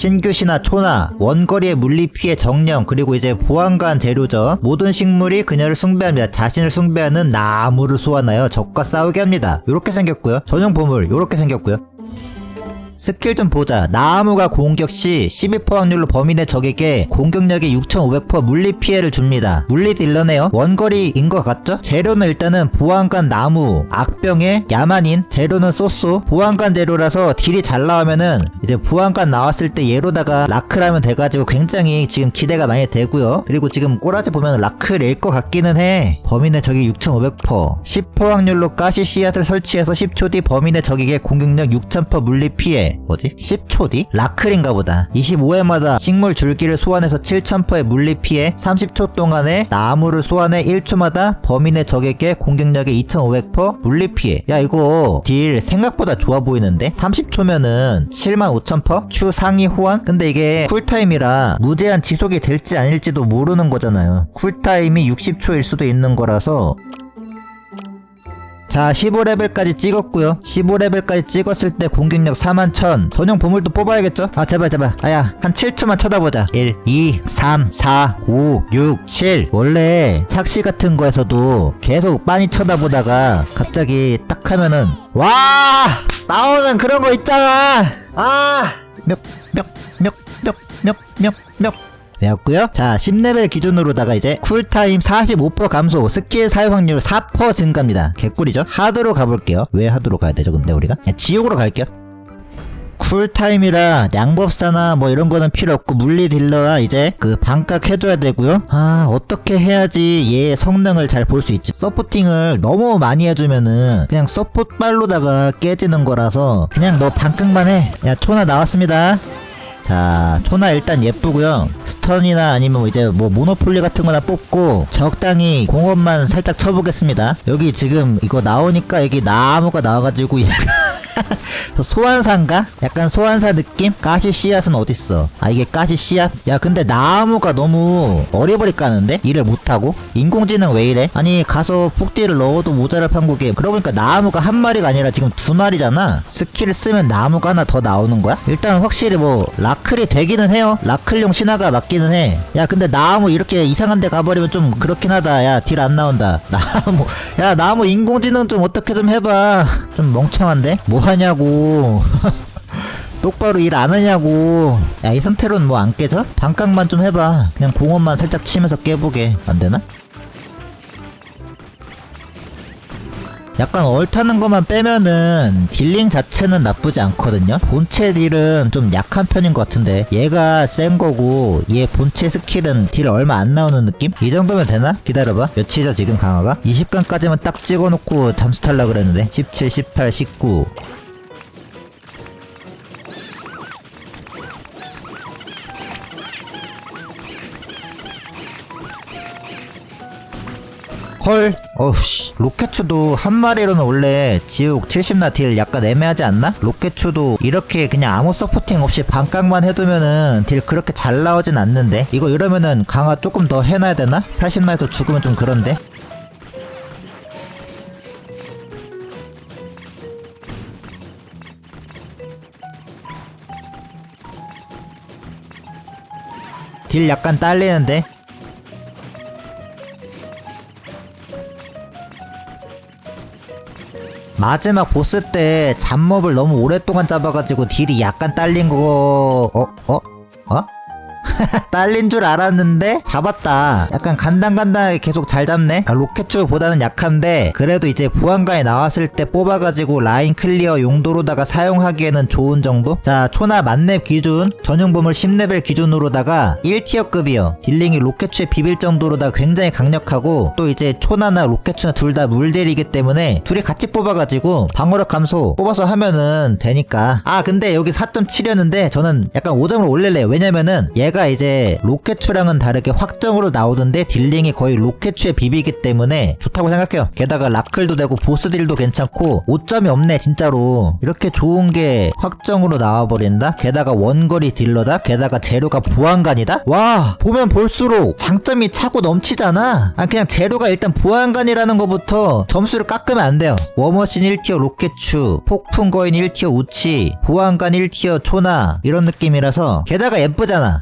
신규시나 초나 원거리의 물리 피해 정령 그리고 이제 보안관 재료죠. 모든 식물이 그녀를 숭배합니다. 자신을 숭배하는 나무를 소환하여 적과 싸우게 합니다. 요렇게 생겼고요. 전용 보물 요렇게 생겼고요 스킬 좀 보자. 나무가 공격 시 12% 확률로 범인의 적에게 공격력의 6500% 물리 피해를 줍니다. 물리 딜러네요. 원거리인 것 같죠? 재료는 일단은 보안관 나무, 악병의 야만인, 재료는 쏘쏘. 보안관 재료라서 딜이 잘 나오면은 이제 보안관 나왔을 때 얘로다가 라크라면 돼가지고 굉장히 지금 기대가 많이 되고요. 그리고 지금 꼬라지 보면 라크일 것 같기는 해. 범인의 적이 6500%. 10% 확률로 가시 씨앗을 설치해서 10초 뒤 범인의 적에게 공격력 6000% 물리 피해. 뭐지? 10초 뒤? 라클인가 보다. 25회마다 식물 줄기를 소환해서 7000%의 물리 피해 30초 동안에 나무를 소환해 1초마다 범인의 적에게 공격력의 2500% 물리 피해. 야 이거 딜 생각보다 좋아 보이는데? 30초면은 75000%? 추 상위 호환? 근데 이게 쿨타임이라 무제한 지속이 될지 아닐지도 모르는 거잖아요. 쿨타임이 60초일 수도 있는 거라서 자 15레벨까지 찍었고요. 15레벨까지 찍었을 때 공격력 41,000 전용 보물도 뽑아야겠죠? 아 제발 제발. 아야 한 7초만 쳐다보자. 1 2 3 4 5 6 7 원래 착시 같은 거에서도 계속 많이 쳐다보다가 갑자기 딱 하면은 와! 나오는 그런 거 있잖아! 아몇몇몇몇몇몇몇 되었고요. 자, 10레벨 기준으로다가 이제 쿨타임 45% 감소, 스킬 사용 확률 4% 증가입니다. 개꿀이죠? 하드로 가볼게요. 왜 하드로 가야 되죠, 근데 우리가? 야, 지옥으로 갈게요. 쿨타임이라 양법사나 뭐 이런 거는 필요 없고 물리 딜러라 이제 그 반값 해줘야 되고요 아 어떻게 해야지 얘 성능을 잘 볼 수 있지 서포팅을 너무 많이 해주면은 그냥 서포트 빨로다가 깨지는 거라서 그냥 너 반값만 해야 초나 나왔습니다 자, 초나 일단 예쁘고요. 스턴이나 아니면 이제 뭐 모노폴리 같은 거나 뽑고 적당히 공업만 살짝 쳐보겠습니다. 여기 지금 이거 나오니까 여기 나무가 나와가지고 소환사인가? 약간 소환사 느낌? 가시 씨앗은 어딨어? 아 이게 가시 씨앗? 야 근데 나무가 너무 어리버리 까는데? 일을 못하고? 인공지능 왜 이래? 아니 가서 폭딜을 넣어도 모자랄 판국에 그러고 보니까 나무가 한 마리가 아니라 지금 두 마리잖아 스킬을 쓰면 나무가 하나 더 나오는 거야? 일단 확실히 뭐 라클이 되기는 해요 라클용 신화가 맞기는 해야 근데 나무 이렇게 이상한 데 가버리면 좀 그렇긴 하다 야 딜 안 나온다 나무 야 나무 인공지능 좀 어떻게 좀 해봐 좀 멍청한데? 뭐 하냐고 똑바로 일 안 하냐고 야이 상태로는 뭐안 깨져? 반깡만 좀 해봐 그냥 공원만 살짝 치면서 깨보게 안 되나? 약간 얼타는 것만 빼면은 딜링 자체는 나쁘지 않거든요 본체 딜은 좀 약한 편인 것 같은데 얘가 센 거고 얘 본체 스킬은 딜 얼마 안 나오는 느낌? 이 정도면 되나? 기다려봐 몇이죠 지금 강화가? 20강까지만 딱 찍어놓고 잠수 탈라 그랬는데 17, 18, 19 헐 어우씨 로켓추도 한 마리로는 원래 지옥 70나 딜 약간 애매하지 않나? 로켓추도 이렇게 그냥 아무 서포팅 없이 반깡만 해두면은 딜 그렇게 잘 나오진 않는데 이거 이러면은 강화 조금 더 해놔야 되나? 80나에서 죽으면 좀 그런데 딜 약간 딸리는데 마지막 보스 때 잡몹을 너무 오랫동안 잡아가지고 딜이 약간 딸린 거, 어, 어, 어? 딸린 줄 알았는데 잡았다. 약간 간당간당하게 계속 잘 잡네. 아, 로켓추보다는 약한데 그래도 이제 보안관에 나왔을 때 뽑아가지고 라인 클리어 용도로다가 사용하기에는 좋은 정도. 자 초나 만렙 기준 전용 보물 10레벨 기준으로다가 1티어급이요. 딜링이 로켓추에 비빌 정도로다 굉장히 강력하고 또 이제 초나나 로켓추나 둘 다 물딜이기 때문에 둘이 같이 뽑아가지고 방어력 감소 뽑아서 하면은 되니까. 아 근데 여기 4.7이었는데 저는 약간 5점을 올릴래요. 왜냐면은 얘가 이제 게 로켓추랑은 다르게 확정으로 나오던데 딜링이 거의 로켓추에 비비기 때문에 좋다고 생각해요. 게다가 라클도 되고 보스 딜도 괜찮고 오점이 없네 진짜로. 이렇게 좋은 게 확정으로 나와버린다? 게다가 원거리 딜러다? 게다가 재료가 보안관이다? 와 보면 볼수록 장점이 차고 넘치잖아. 아 그냥 재료가 일단 보안관이라는 것부터 점수를 깎으면 안 돼요. 워머신 1티어 로켓추, 폭풍거인 1티어 우치, 보안관 1티어 초나 이런 느낌이라서 게다가 예쁘잖아.